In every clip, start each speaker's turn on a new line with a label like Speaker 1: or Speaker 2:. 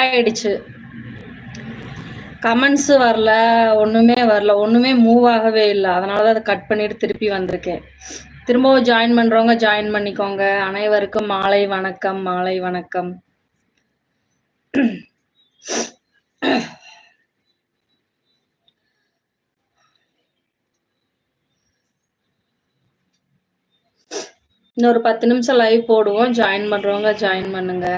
Speaker 1: ஆயிடுச்சு கமெண்ட்ஸு வரல ஒன்றுமே வரல ஒன்றுமே மூவ் ஆகவே இல்லை. அதனால தான் அதை கட் பண்ணிட்டு திருப்பி வந்திருக்கேன். திரும்பவும் ஜாயின் பண்ணுறவங்க ஜாயின் பண்ணிக்கோங்க. அனைவருக்கும் மாலை வணக்கம் மாலை வணக்கம். இன்னொரு பத்து நிமிஷம் லைவ் போடுவோம். ஜாயின் பண்றவங்க ஜாயின் பண்ணுங்க.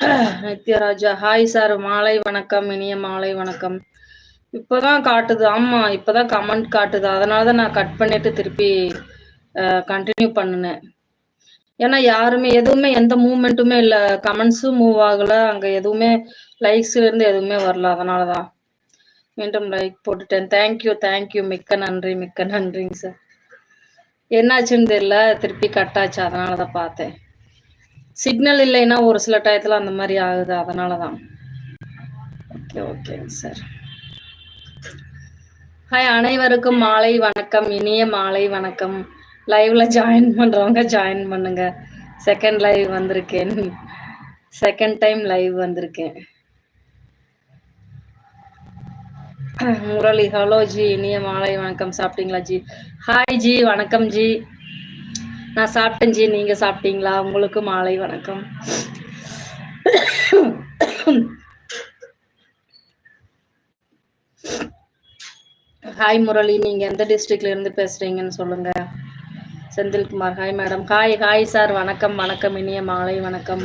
Speaker 1: நித்யராஜா. ஹாய் சார் மாலை வணக்கம். இனிய மாலை வணக்கம். இப்போதான் காட்டுது. ஆமா இப்போதான் கமெண்ட் காட்டுது. அதனால தான் நான் கட் பண்ணிட்டு திருப்பி கண்டினியூ பண்ணினேன். ஏன்னா யாருமே எதுவுமே எந்த மூமெண்ட்டுமே இல்லை. கமெண்ட்ஸும் மூவ் ஆகலை. அங்கே எதுவுமே லைக்ஸ்லேருந்து எதுவுமே வரல. அதனால தான் மீண்டும் லைக் போட்டுட்டேன். தேங்க்யூ தேங்க்யூ மிக்க நன்றி மிக்க நன்றிங்க சார் என்னாச்சுன்னு தெரியல. திருப்பி கட்டாச்சு அதனால தான் பார்த்தேன். சிக்னல் இல்லைன்னா ஒரு சில டயத்தில் அந்த மாதிரி ஆகுது அதனால தான் ஓகே ஓகேங்க சார் ஹாய் அனைவருக்கும் மாலை வணக்கம். இனிய மாலை வணக்கம். லைவ்ல ஜாயின் பண்றவங்க ஜாயின் பண்ணுங்க. செகண்ட் லைவ் வந்திருக்கேன். செகண்ட் டைம் லைவ் வந்திருக்கேன். முரளி ஹலோ ஜி. இனிய மாலை வணக்கம். சாப்பிட்டீங்களா ஜி? ஹாய் ஜி. வணக்கம் ஜி. நான் சாப்பிட்டேன் ஜி நீங்க சாப்பிட்டீங்களா? உங்களுக்கு மாலை வணக்கம். ஹாய் முரளி நீங்க எந்த டிஸ்ட்ரிக்ட்ல இருந்து பேசுறீங்கன்னு சொல்லுங்க. Senthilkumar hi madam hi hi sir வணக்கம் வணக்கம். இனிய மாலை வணக்கம்.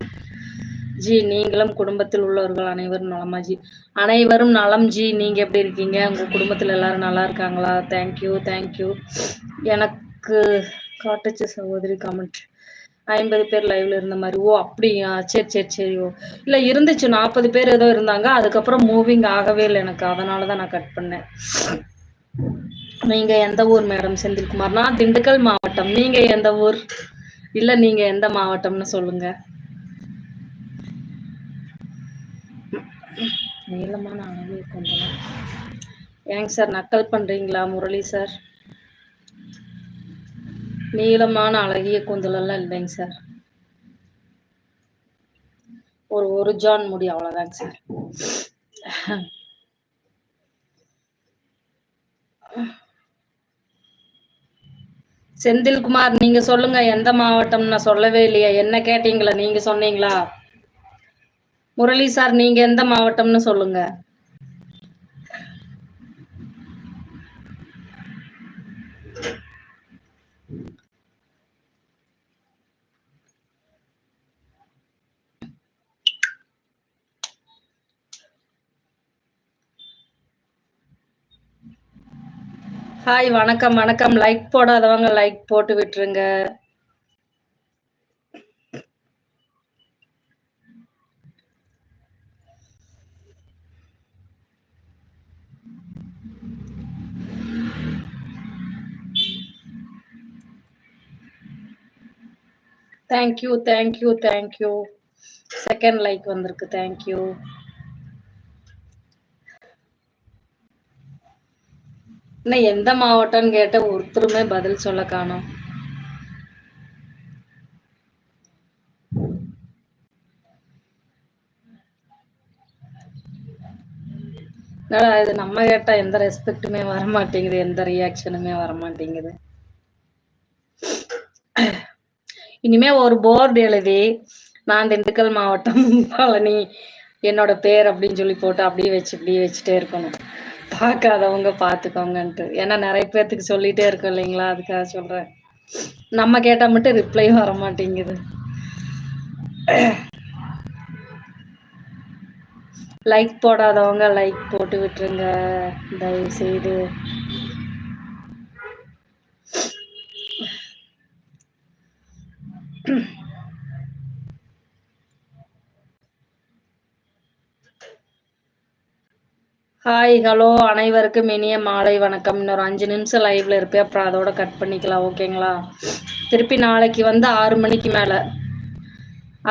Speaker 1: ஜி நீங்களும் குடும்பத்தில் உள்ளவர்கள் அனைவரும் நலமா ஜி? அனைவரும் நலம் ஜி. நீங்க எப்படி இருக்கீங்க? உங்க குடும்பத்தில் எல்லாரும் நல்லா இருக்காங்களா? தேங்க்யூ தேங்க்யூ எனக்கு காட்டுச்சு சகோதரி கமெண்ட் ஐம்பது பேர் லைவ்ல இருந்த மாதிரி ஓ அப்படியா? சரி சரி சரி ஓ. இல்லை இருந்துச்சு. நாற்பது பேர் ஏதோ இருந்தாங்க. அதுக்கப்புறம் மூவிங் ஆகவே இல்லை எனக்கு. அதனால தான் நான் கட் பண்ணேன். நீங்க எந்த ஊர் மேடம் செந்தில்குமார். நான் திண்டுக்கல் மாவட்டம். நீங்க எந்த ஊர்? இல்ல நீங்க எந்த மாவட்டம்னு சொல்லுங்க. நீளமான அளவு கொண்டலாம் ஏங்க சார் நக்கல் பண்றீங்களா முரளி சார்? நீளமான அழகிய கூந்தலெல்லாம் இல்லைங்க சார். ஒரு ஒரு ஜான் முடி அவ்வளவுதாங்க சார். செந்தில்குமார் நீங்க சொல்லுங்க எந்த மாவட்டம் நான் சொல்லவே இல்லையா. என்ன கேட்டீங்களா? நீங்க சொன்னீங்களா? முரளி சார் நீங்க எந்த மாவட்டம்னு சொல்லுங்க. ஹாய் வணக்கம் வணக்கம். லைக் போடாதவங்க லைக் போட்டு விட்டுருங்க. Thank you thank you thank you second like வந்திருக்கு தேங்க்யூ இன்னும் எந்த மாவட்டம்னு கேட்ட ஒருத்தருமே பதில் சொல்ல காணும். இது? நம்ம கேட்டா எந்த ரெஸ்பெக்டுமே வர மாட்டேங்குது எந்த ரியாக்ஷனுமே வர மாட்டேங்குது இனிமே ஒரு போர்டு எழுதி நான் திண்டுக்கல் மாவட்டம் பழனி என்னோட பேர் அப்படின்னு சொல்லி போட்டு அப்படியே வச்சு இப்படியே வச்சுட்டே இருக்கணும். பார்க்காதவங்க பார்த்துக்கோங்கன்ட்டு. ஏன்னா நிறைய பேர்த்துக்கு சொல்லிட்டே இருக்கோம் இல்லைங்களா? அதுக்காக சொல்கிறேன் நம்ம கேட்டால் மட்டும் ரிப்ளை வர மாட்டேங்குது லைக் போடாதவங்க லைக் போட்டு விட்டுருங்க. தயவு செய்து ஹாய் ஹலோ அனைவருக்கும் இனிய மாலை வணக்கம். இன்னொரு அஞ்சு நிமிஷம் லைவ்ல இருப்பேன். அப்புறம் அதோட கட் பண்ணிக்கலாம் ஓகேங்களா திருப்பி நாளைக்கு வந்து ஆறு மணிக்கு மேலே.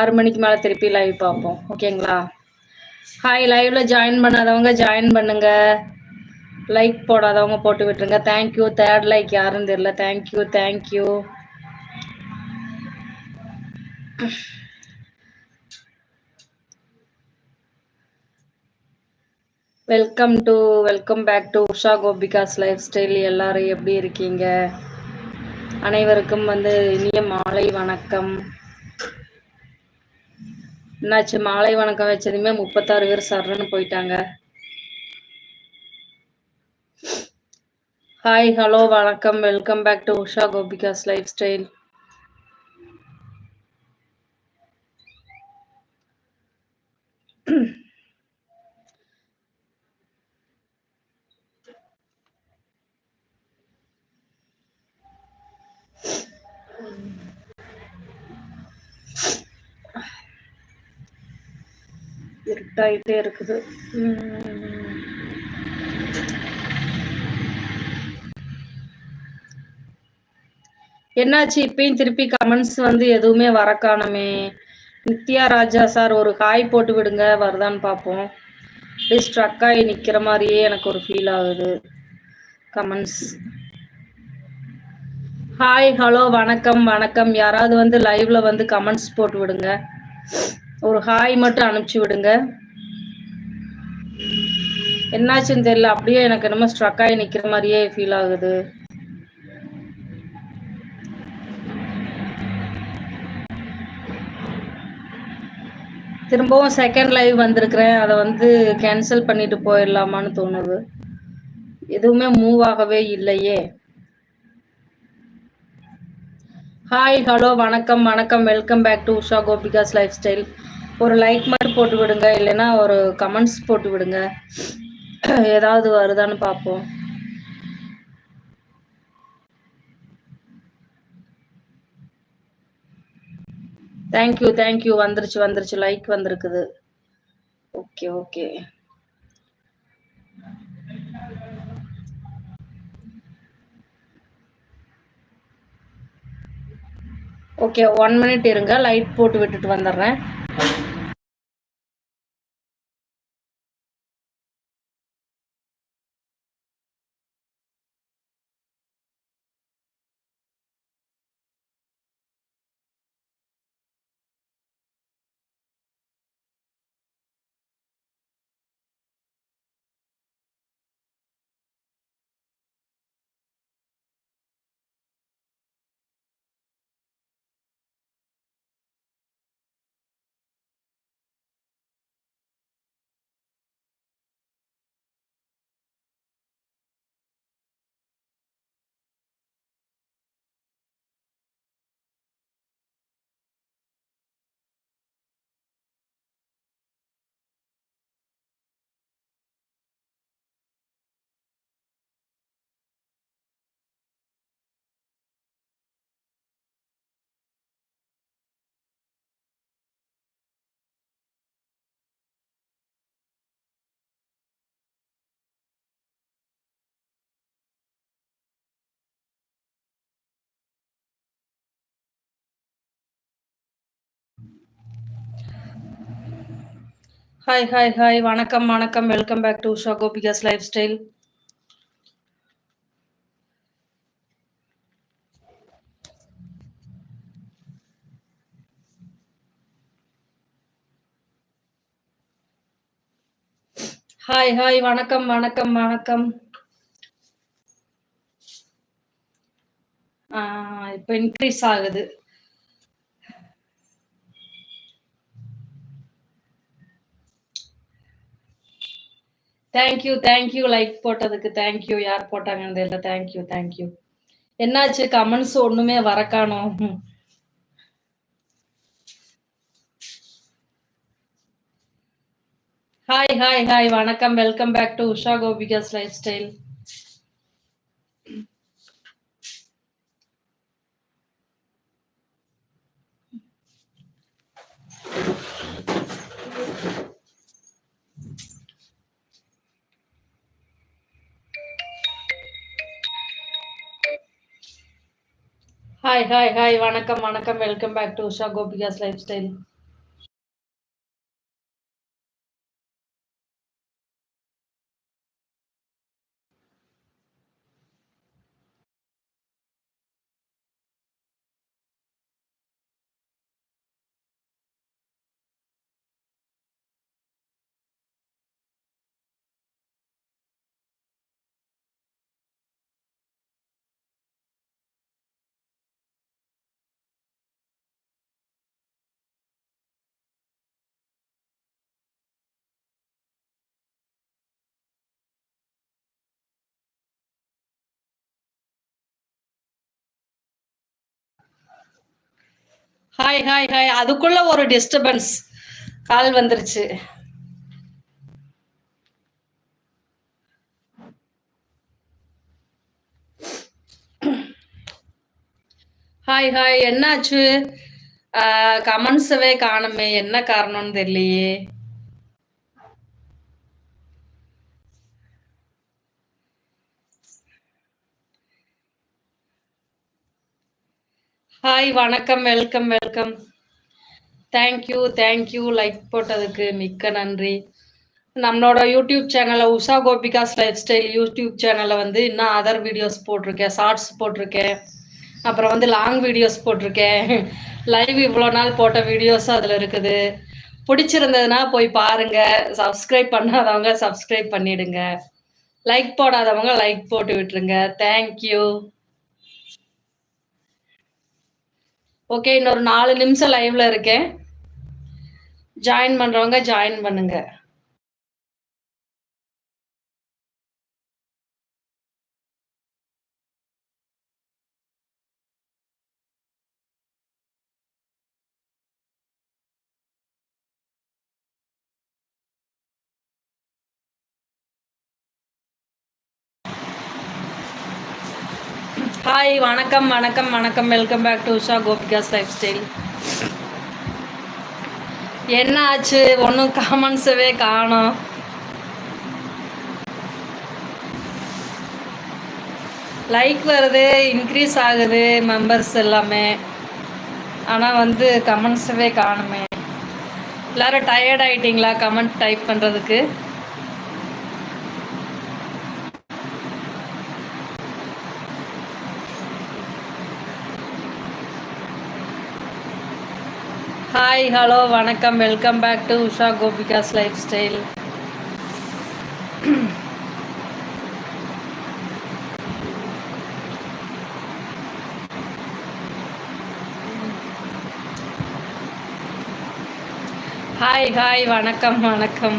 Speaker 1: ஆறு மணிக்கு மேலே திருப்பி லைவ் பார்ப்போம் ஓகேங்களா ஹாய் லைவ்ல ஜாயின் பண்ணாதவங்க ஜாயின் பண்ணுங்க. லைக் போடாதவங்க போட்டு விட்டுருங்க. தேங்க்யூ தேர்ட் லைக் யாருன்னு தெரியல. Thank you thank you welcome to welcome back to Usha Gopika's life style எல்லாரும் எப்படி இருக்கீங்க? அனைவருக்கும் வந்து இனிய மாலை வணக்கம். என்னாச்சு? மாலை வணக்கம் வச்சதுமே முப்பத்தாறு பேர் சரணுன்னு போயிட்டாங்க. ஹாய் ஹலோ வணக்கம். Welcome back to Usha Gopika's life style இருட்டாயிட்டே இருக்குது. என்னாச்சு இப்பயும் திருப்பி கமெண்ட்ஸ் வந்து எதுவுமே வர காணுமே நித்யா ராஜா சார் ஒரு ஹாய் போட்டு விடுங்க வருதான்னு பார்ப்போம். ஸ்ட்ரக் ஆகி நிற்கிற மாதிரியே எனக்கு ஒரு ஃபீல் ஆகுது. கமெண்ட்ஸ் ஹாய் ஹலோ வணக்கம் வணக்கம். யாராவது வந்து லைவ்ல வந்து கமெண்ட்ஸ் போட்டு விடுங்க. ஒரு ஹாய் மட்டும் அனுப்பிச்சு விடுங்க. என்னாச்சுன்னு தெரியல. அப்படியே எனக்கு என்னமோ ஸ்ட்ரக் ஆகி நிற்கிற மாதிரியே ஃபீல் ஆகுது. திரும்பவும் செகண்ட் லைவ் வந்திருக்கிறேன். அதை வந்து கேன்சல் பண்ணிட்டு போயிடலாமான்னு தோணுது. எதுவுமே மூவ் ஆகவே இல்லையே. ஹாய் ஹலோ வணக்கம் வணக்கம். Welcome back to Usha Gopika's life style ஒரு லைக் மட்டும் போட்டு விடுங்க இல்லைன்னா ஒரு கமெண்ட்ஸ் போட்டு விடுங்க. ஏதாவது வருதான்னு பார்ப்போம். தேங்க்யூ தேங்க்யூ வந்துருச்சு வந்துருச்சு. லைக் வந்திருக்குது. Okay okay okay one minute இருங்க. லைட் போட்டு விட்டுட்டு வந்துடுறேன். ஹாய் ஹாய் ஹாய் வணக்கம் வணக்கம். Welcome back to Usha Gopika's life style hi hi வணக்கம் வணக்கம். வணக்கம் இப்போ இன்க்ரீஸ் ஆகுது. Thank you thank you like போட்டதுக்கு தேங்க்யூ யார் போட்டாங்கன்னு தெரியல. தேங்க்யூ தேங்க்யூ என்னாச்சு? கமெண்ட்ஸ் ஒண்ணுமே வரக்கானோம் ஹாய் ஹாய் ஹாய் வணக்கம். Welcome back to Usha Gopika's life style hi hi hi வணக்கம் வணக்கம். Welcome back to Usha Gopika's life style hi hi hi அதுக்குள்ள ஒரு டிஸ்டர்பன்ஸ் கால் வந்துருச்சு. ஹாய் ஹாய் என்னாச்சு? கமெண்ட்ஸவே காணுமே. என்ன காரணம்னு தெரியலையே. ஹாய் வணக்கம் welcome welcome thank you thank you like போட்டதுக்கு மிக்க நன்றி. நம்மளோட யூடியூப் சேனலில் Usha Gopika's life style YouTube சேனலில் வந்து இன்னும் அதர் வீடியோஸ் போட்டிருக்கேன் ஷார்ட்ஸ் போட்டிருக்கேன். அப்புறம் வந்து லாங் வீடியோஸ் போட்டிருக்கேன். லைவ் இவ்வளோ நாள் போட்ட வீடியோஸ் அதில் இருக்குது. பிடிச்சிருந்ததுன்னா போய் பாருங்க. சப்ஸ்கிரைப் பண்ணாதவங்க சப்ஸ்கிரைப் பண்ணிடுங்க. லைக் போடாதவங்க லைக் போட்டு விட்டுருங்க. தேங்க்யூ ஓகே இன்னொரு நாலு நிமிஷம் லைவ்ல இருக்கேன். ஜாயின் பண்றவங்க ஜாயின் பண்ணுங்க. ஹாய் வணக்கம் வணக்கம் வணக்கம். Welcome back to Usha Gopika's life style என்ன ஆச்சு ஒன்றும் காமன்ஸவே காணும். லைக் வருது இன்க்ரீஸ் ஆகுது மெம்பர்ஸ் எல்லாமே. ஆனால் வந்து கமெண்ட்ஸவே காணுமே. எல்லோரும் டயர்ட் ஆகிட்டிங்களா கமெண்ட் டைப் பண்ணுறதுக்கு ஹாய் ஹலோ வணக்கம். Welcome back to Usha Gopika's life style hi hi வணக்கம் வணக்கம்.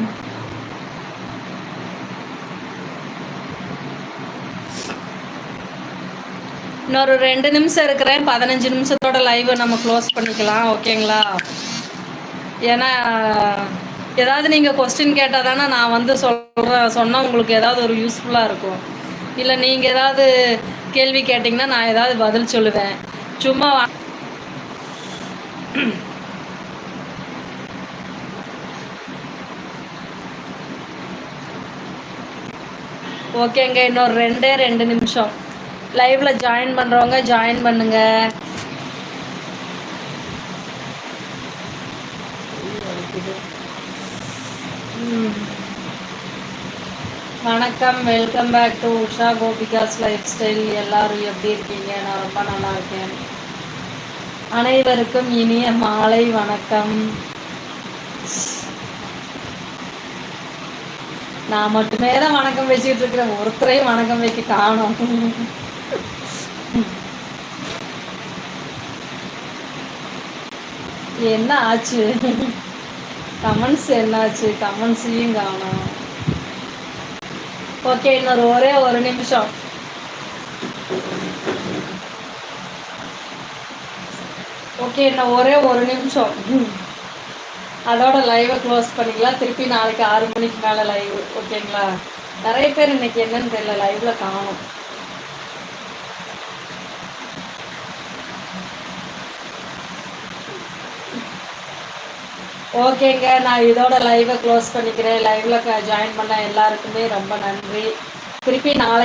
Speaker 1: இன்னொரு ரெண்டு நிமிஷம் இருக்கிறேன். பதினஞ்சு நிமிஷத்தோட லைவை நம்ம க்ளோஸ் பண்ணிக்கலாம் ஓகேங்களா ஏன்னா ஏதாவது நீங்கள் கொஸ்டின் கேட்டால் தானே நான் வந்து சொல்கிறேன் சொன்னால் உங்களுக்கு ஏதாவது ஒரு யூஸ்ஃபுல்லாக இருக்கும். இல்லை நீங்கள் ஏதாவது கேள்வி கேட்டிங்கன்னா நான் ஏதாவது பதில் சொல்லுவேன். சும்மா ஓகேங்க இன்னொரு ரெண்டே ரெண்டு நிமிஷம். லைவ்ல ஜாயின் பண்ணுறவங்க ஜாயின் பண்ணுங்க. வணக்கம் welcome back to Usha Gopika's life style எல்லாரும் எப்படி இருக்கீங்க? நான் ரொம்ப நல்லா இருக்கேன். அனைவருக்கும் இனிய மாலை வணக்கம். நான் மட்டுமே தான் வணக்கம் வச்சுக்கிட்டு இருக்கிறேன். ஒருத்தரையும் வணக்கம் வைக்க காணும். என்ன ஆச்சு? கமெண்ட்ஸ் என்னாச்சு? கமெண்ட்ஸையும் காணும். ஓகே இன்னொரு ஒரே ஒரு நிமிஷம். ஓகே இன்னும் ஒரே ஒரு நிமிஷம். அதோட லைவை க்ளோஸ் பண்ணிக்கலாம். திருப்பி நாளைக்கு ஆறு மணிக்கு மேலே லைவ் ஓகேங்களா நிறைய பேர் இன்னைக்கு என்னன்னு தெரியல லைவ்ல காணும். ஓகேங்க நான் இதோட லைவை க்ளோஸ் பண்ணிக்கிறேன். லைவில் ஜாயின் பண்ண எல்லாருக்குமே ரொம்ப நன்றி. திருப்பி நாளைக்கு